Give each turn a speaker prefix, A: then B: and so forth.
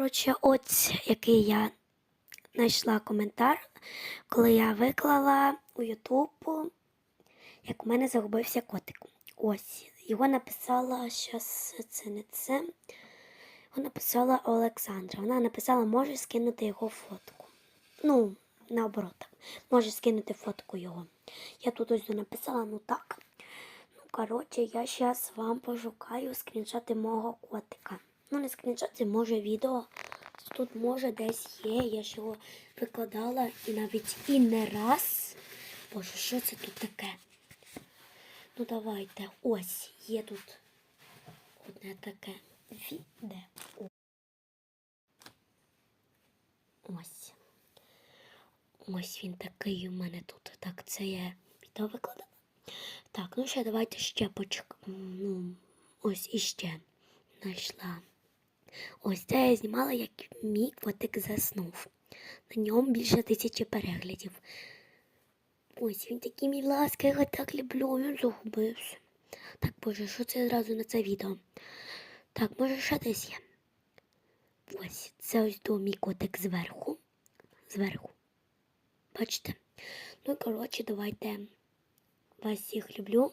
A: Коротше, ось який я знайшла коментар, коли я виклала у Ютуб, як у мене загубився котик. Ось. Його написала щас це не це. Його написала Олександра. Вона написала, можеш скинути його фотку. Ну, наоборот, так. Можеш скинути фотку його. Я тут ось написала, ну так. Ну, коротше, я зараз вам пошукаю скріншоти мого котика. Ну, не скріншоти, може відео. Тут може десь є. Я ж його викладала і навіть і не раз. Боже, що це тут таке? Ну давайте. Ось є тут одне таке відео. Ось. Ось він такий у мене тут. Так, це я відео викладала. Так, ну ще давайте ще почек. Ну, ось іще знайшла. Ось це я знімала, як мій котик заснув. На ньому більше тисячі переглядів. Ось він такий мій ласка, я його так люблю, він загубився. Так, боже, що це зразу на це відео? Так, може ще десь є. Ось, це ось до мій котик зверху. Зверху. Бачите? Ну, коротше, давайте вас всіх люблю.